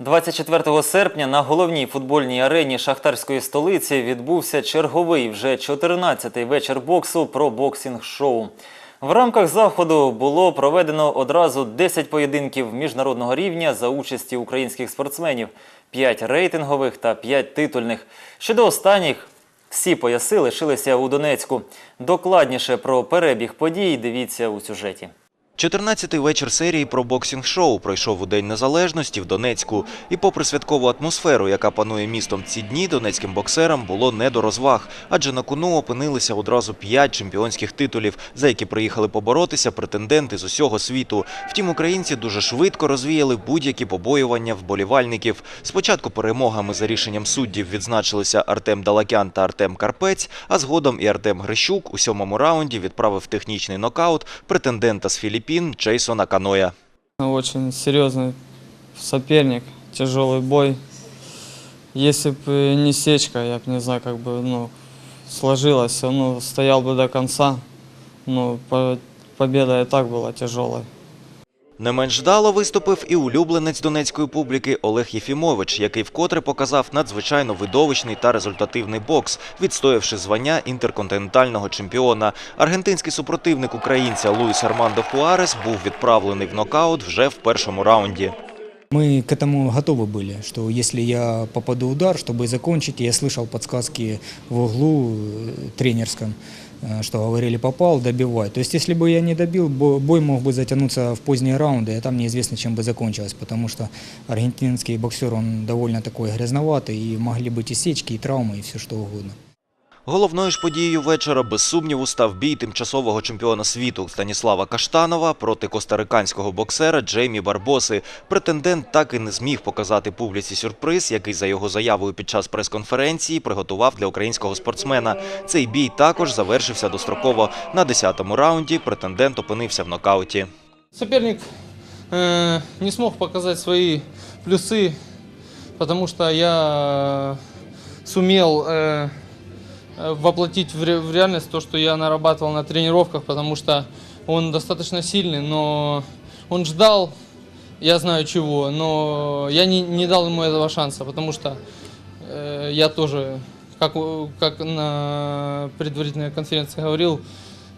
24 серпня на головній футбольній арені шахтарської столиці відбувся черговий вже 14-й вечір боксу про боксінг-шоу. В рамках заходу було проведено одразу 10 поєдинків міжнародного рівня за участі українських спортсменів, 5 рейтингових та 5 титульних. Щодо останніх, всі пояси лишилися у Донецьку. Докладніше про перебіг подій дивіться у сюжеті. 14-й вечір серії про боксінг-шоу пройшов у День Незалежності в Донецьку. І попри святкову атмосферу, яка панує містом ці дні, донецьким боксерам було не до розваг. Адже на кону опинилися одразу п'ять чемпіонських титулів, за які приїхали поборотися претенденти з усього світу. Втім, українці дуже швидко розвіяли будь-які побоювання вболівальників. Спочатку перемогами за рішенням суддів відзначилися Артем Далакян та Артем Карпець, а згодом і Артем Грищук у сьомому раунді відправив технічний нокаут претендента з Філіппін Джейсона Каноя. Очень серьезный соперник, тяжелый бой. Если бы не сечка, я бы не знаю, как бы ну, сложилось. Ну, стоял бы до конца. Ну, по- победа и так была тяжелой. Не менш вдало виступив і улюбленець донецької публіки Олег Єфімович, який вкотре показав надзвичайно видовищний та результативний бокс, відстоявши звання інтерконтинентального чемпіона. Аргентинський супротивник українця Луїс Армандо Хуарес був відправлений в нокаут вже в першому раунді. Мы к этому готовы были, что если я попаду в удар, чтобы закончить, я слышал подсказки в углу э, тренерском, э, что говорили попал, добивай. То есть если бы я не добил, бо- бой мог бы затянуться в поздние раунды, а там неизвестно, чем бы закончилось, потому что аргентинский боксер, он довольно такой грязноватый, и могли быть и сечки, и травмы, и все что угодно. Головною ж подією вечора без сумніву став бій тимчасового чемпіона світу Станіслава Каштанова проти костариканського боксера Джеймі Барбоси. Претендент так і не зміг показати публіці сюрприз, який за його заявою під час прес-конференції приготував для українського спортсмена. Цей бій також завершився достроково. На 10-му раунді претендент опинився в нокауті. Соперник э, не смог показать свои плюсы, потому что я сумел э, э, воплотить в, ре- в реальность то, что я нарабатывал на тренировках, потому что он достаточно сильный, но он ждал, я знаю чего, но я не, не дал ему этого шанса, потому что э, я тоже, как, как на предварительной конференции говорил,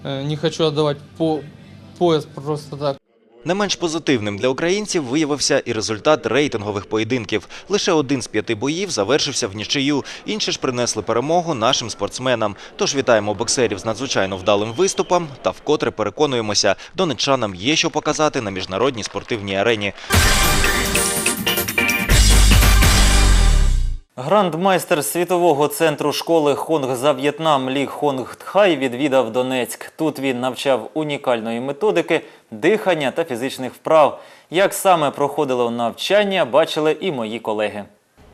э, не хочу отдавать по, пояс просто так. Не менш позитивним для українців виявився і результат рейтингових поєдинків. Лише один з п'яти боїв завершився в нічию. Інші ж принесли перемогу нашим спортсменам. Тож вітаємо боксерів з надзвичайно вдалим виступом та вкотре переконуємося, донеччанам є що показати на міжнародній спортивній арені. Грандмайстер світового центру школи Хонг за В'єтнам Лі Хонг Тхай відвідав Донецьк. Тут він навчав унікальної методики, дихання та фізичних вправ. Як саме проходило навчання, бачили і мої колеги.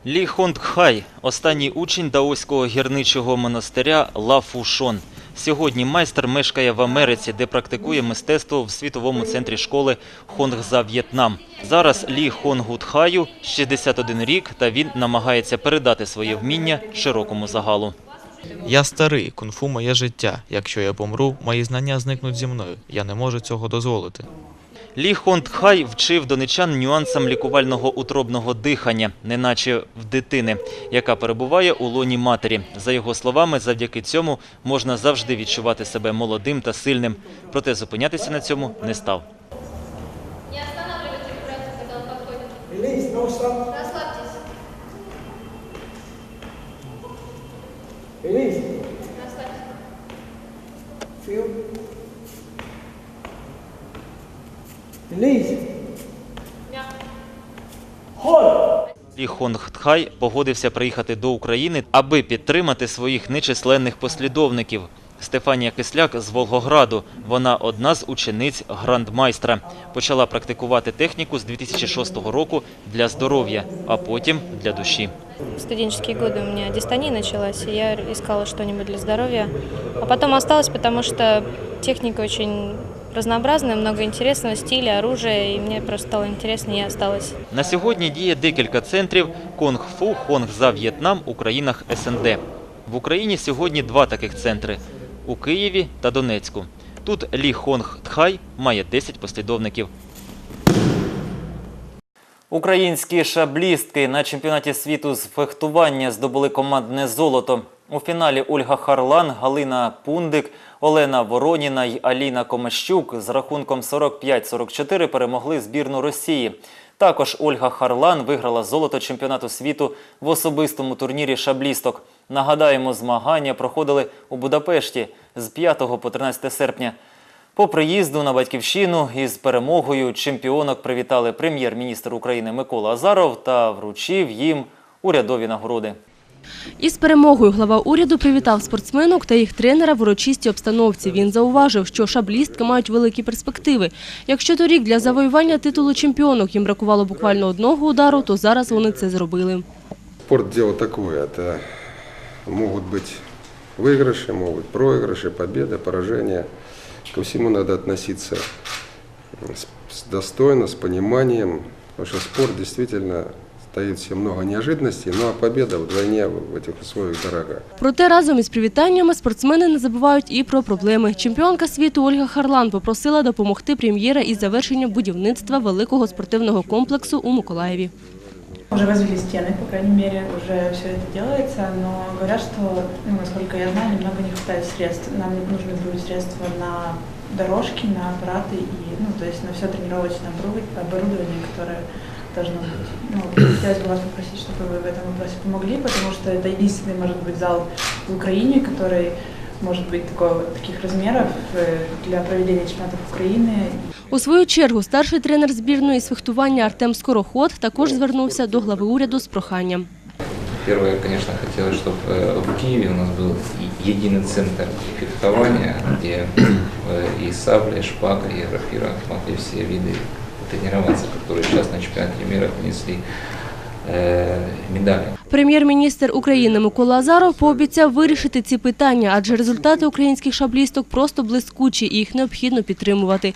Лі Хонг Хай – останній учень даоського гірничого монастиря Ла Фушон. Сьогодні майстер мешкає в Америці, де практикує мистецтво в світовому центрі школи Хонг за В'єтнам. Зараз Лі Хонгутхаю 61 рік, та він намагається передати своє вміння широкому загалу. Я старий, кунг-фу моє життя. Якщо я помру, мої знання зникнуть зі мною. Я не можу цього дозволити. Лі Хонг Хай вчив донечан нюансам лікувального утробного дихання, неначе в дитини, яка перебуває у лоні матері. За його словами, завдяки цьому можна завжди відчувати себе молодим та сильним. Проте зупинятися на цьому не став. Не останавливайте операцию, когда он Мягко. Лі Хонг Тхай погодився приїхати до України, аби підтримати своїх нечисленних послідовників. Стефанія Кисляк з Волгограду. Вона одна з учениць грандмайстра. Почала практикувати техніку з 2006 року для здоров'я, а потім для душі. В студенческие годы у меня дистония началась, и я искала что-нибудь для здоровья. А потом осталось, потому что техника очень разнообразная, много интересного стиля, оружия, и мне просто стало интересно, и я осталась. На сьогодні діє декілька центрів Конг-Фу, Хонг за В'єтнам у країнах СНД. В Україні сьогодні два таких центри у Києві та Донецьку. Тут Лі Хонг Тхай має 10 послідовників. Українські шаблістки на чемпіонаті світу з фехтування здобули командне золото. У фіналі Ольга Харлан, Галина Пундик, Олена Вороніна й Аліна Комещук з рахунком 45-44 перемогли збірну Росії. Також Ольга Харлан виграла золото чемпіонату світу в особистому турнірі шаблісток. Нагадаємо, змагання проходили у Будапешті з 5 по 13 серпня. По приїзду на батьківщину із перемогою чемпіонок привітали прем'єр-міністр України Микола Азаров та вручив їм урядові нагороди. Із перемогою глава уряду привітав спортсменок та їх тренера в урочистій обстановці. Він зауважив, що шаблістки мають великі перспективи. Якщо торік для завоювання титулу чемпіонок їм бракувало буквально одного удару, то зараз вони це зробили. Спорт дело такое, это могут быть выигрыши, могут быть проигрыши, победы, поражения. Ко всему надо относиться с, с достойно, с пониманием, потому что спорт действительно стоит все много неожиданностей, ну а победа вдвойне в этих условиях дорога. Проте разом із привітаннями спортсмени не забувають і про проблеми. Чемпіонка світу Ольга Харлан попросила допомогти прем'єра із завершенням будівництва великого спортивного комплексу у Миколаєві. Уже возвели стены, по крайней мере, уже все это делается, но говорят, что, ну, насколько я знаю, немного не хватает средств. Нам нужны будут средства на дорожки, на аппараты и, ну, то есть на все тренировочное оборудование- оборудование, которое должно быть. Ну, хотелось бы вас попросить, чтобы вы в этом вопросе помогли, потому что это единственный, может быть, зал в Украине, который может быть такого, таких размеров э, для проведения чемпионатов Украины У свою чергу старший тренер збірної з фехтування Артем Скороход також звернувся до глави уряду з проханням. Первое, конечно, хотелось, чтобы в Киеве у нас был и- единый центр фехтования, где э, и сабля, и шпага, и рапира могли все виды тренироваться, которые сейчас на чемпионате мира принесли э, медали. Прем'єр-міністр України Микола Азаров пообіцяв вирішити ці питання, адже результати українських шаблісток просто блискучі і їх необхідно підтримувати.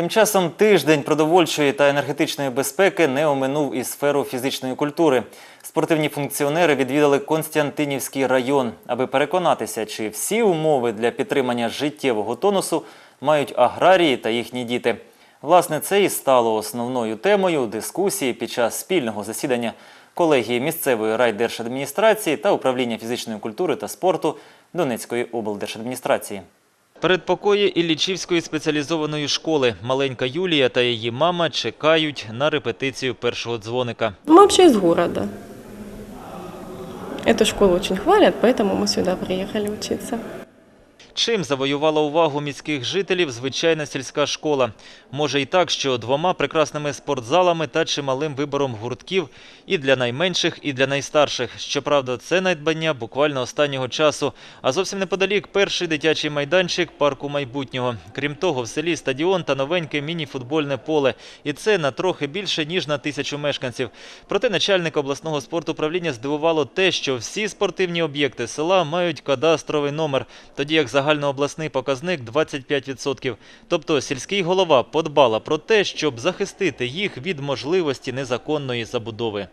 Тим часом тиждень продовольчої та енергетичної безпеки не оминув і сферу фізичної культури. Спортивні функціонери відвідали Константинівський район, аби переконатися, чи всі умови для підтримання життєвого тонусу мають аграрії та їхні діти. Власне, це і стало основною темою дискусії під час спільного засідання колегії місцевої райдержадміністрації та управління фізичної культури та спорту Донецької облдержадміністрації. Передпокої Іллічівської спеціалізованої школи маленька Юлія та її мама чекають на репетицію першого дзвоника. Мы вообще из города. Эту школу очень хвалят, поэтому мы сюда приехали учиться. Чим завоювала увагу міських жителів звичайна сільська школа? Може і так, що двома прекрасними спортзалами та чималим вибором гуртків і для найменших, і для найстарших. Щоправда, це надбання буквально останнього часу. А зовсім неподалік перший дитячий майданчик парку майбутнього. Крім того, в селі стадіон та новеньке міні-футбольне поле. І це на трохи більше, ніж на тисячу мешканців. Проте начальник обласного спортуправління здивувало те, що всі спортивні об'єкти села мають кадастровий номер, тоді як загальнообласний показник 25%. Тобто сільський голова подбала про те, щоб захистити їх від можливості незаконної забудови.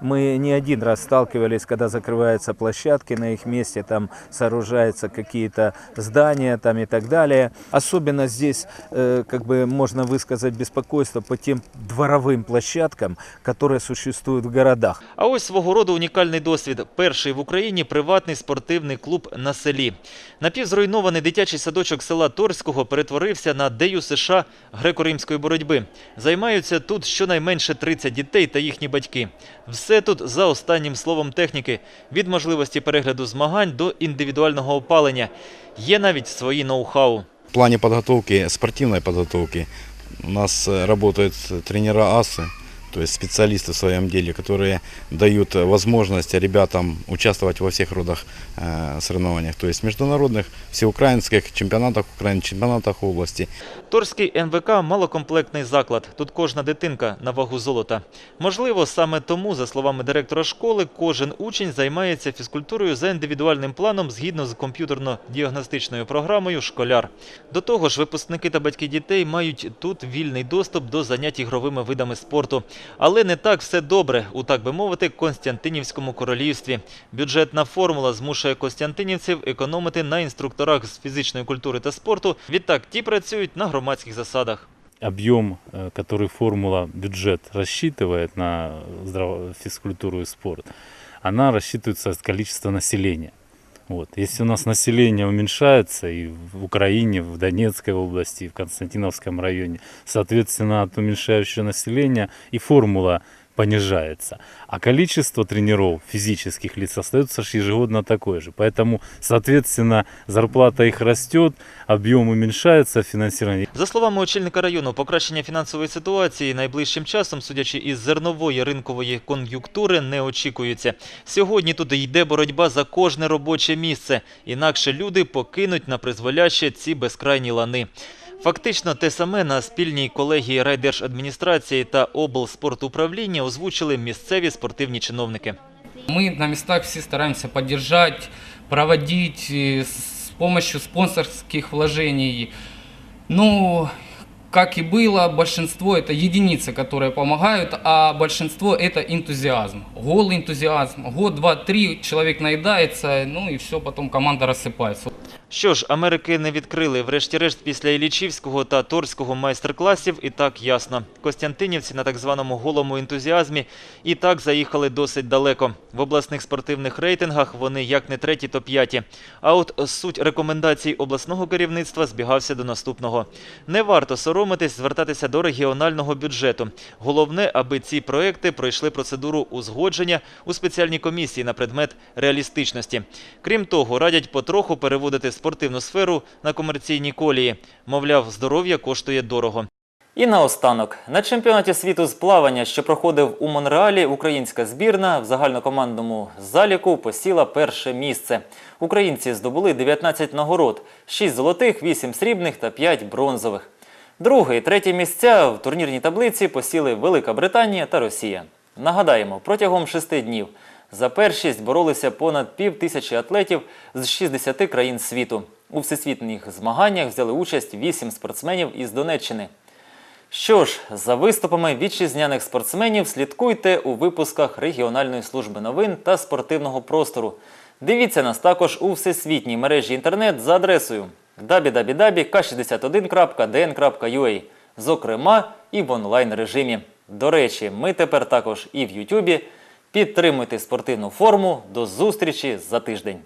Мы не один раз сталкивались, когда закрываются площадки, на их месте там сооружаются какие-то здания там и так далее. Особенно здесь э, как бы можно высказать беспокойство по тем дворовым площадкам, которые существуют в городах. А ось свого роду унікальний досвід. Перший в Україні приватний спортивний клуб на селі. Напівзруйнований дитячий садочок села Торського перетворився на дею США греко-римської боротьби. Займаються тут щонайменше 30 дітей та їхні батьки. Все тут за останнім словом техніки. Від можливості перегляду змагань до індивідуального опалення. Є навіть свої ноу-хау. В плані підготовки спортивної підготовки у нас працюють тренера АСы, то есть специалисты в своем деле, которые дают э, возможность ребятам участвовать во всех родах э, соревнованиях, то есть международных, всеукраинских чемпионатах Украины, чемпионатах области. Торський НВК малокомплектний заклад. Тут кожна дитинка на вагу золота. Можливо, саме тому, за словами директора школи, кожен учень займається фізкультурою за індивідуальним планом згідно з комп'ютерно-діагностичною програмою Школяр. До того ж, випускники та батьки дітей мають тут вільний доступ до занять ігровими видами спорту. Але не так все добре у так би мовити Константинівському королівстві. Бюджетна формула змушує костянтинівців економити на інструкторах з фізичної культури та спорту. Відтак ті працюють на громадських засадах. объем, э, который формула бюджет рассчитывает на здраво- физкультуру и спорт, она рассчитывается от количества населения. Вот. Если у нас население уменьшается и в Украине, в Донецкой области, и в Константиновском районе, соответственно, от уменьшающего населения и формула понижается. А количество тренеров, физических лиц, остается ж ежегодно такое же. Поэтому, соответственно, зарплата их растет, объем уменьшается, финансирование За словами очільника району, покращення фінансової ситуації найближчим часом, судячи із зернової ринкової кон'юнктури, не очікується. Сьогодні тут йде боротьба за кожне робоче місце, інакше люди покинуть на призволяще ці безкрайні лани. Фактично те саме на спільній колегії райдержадміністрації та облспортуправління озвучили місцеві спортивні чиновники. Мы на местах все стараемся поддержать, проводить э, с помощью спонсорских вложений. Ну, как и было, большинство это единицы, которые помогают, а большинство это энтузиазм. Голый энтузиазм. Год, два, три человек наедается, ну и все, потом команда рассыпается. Що ж, Америки не відкрили. Врешті-решт, після Іллічівського та Торського майстер-класів і так ясно. Костянтинівці на так званому голому ентузіазмі і так заїхали досить далеко. В обласних спортивних рейтингах вони як не треті, то п'яті. А от суть рекомендацій обласного керівництва збігався до наступного. Не варто соромитись звертатися до регіонального бюджету. Головне, аби ці проекти пройшли процедуру узгодження у спеціальній комісії на предмет реалістичності. Крім того, радять потроху переводити спортивну сферу на комерційні колії. Мовляв, здоров'я коштує дорого. І наостанок, на чемпіонаті світу з плавання, що проходив у Монреалі, українська збірна в загальнокомандному заліку посіла перше місце. Українці здобули 19 нагород: 6 золотих, 8 срібних та 5 бронзових. Друге і третє місця в турнірній таблиці посіли Велика Британія та Росія. Нагадаємо, протягом шести днів за першість боролися понад пів тисячі атлетів з 60 країн світу. У всесвітніх змаганнях взяли участь 8 спортсменів із Донеччини. Що ж, за виступами вітчизняних спортсменів слідкуйте у випусках регіональної служби новин та спортивного простору. Дивіться нас також у всесвітній мережі інтернет за адресою www.k61.dn.ua, зокрема і в онлайн режимі. До речі, ми тепер також і в Ютубі. Підтримуйте спортивну форму. До зустрічі за тиждень.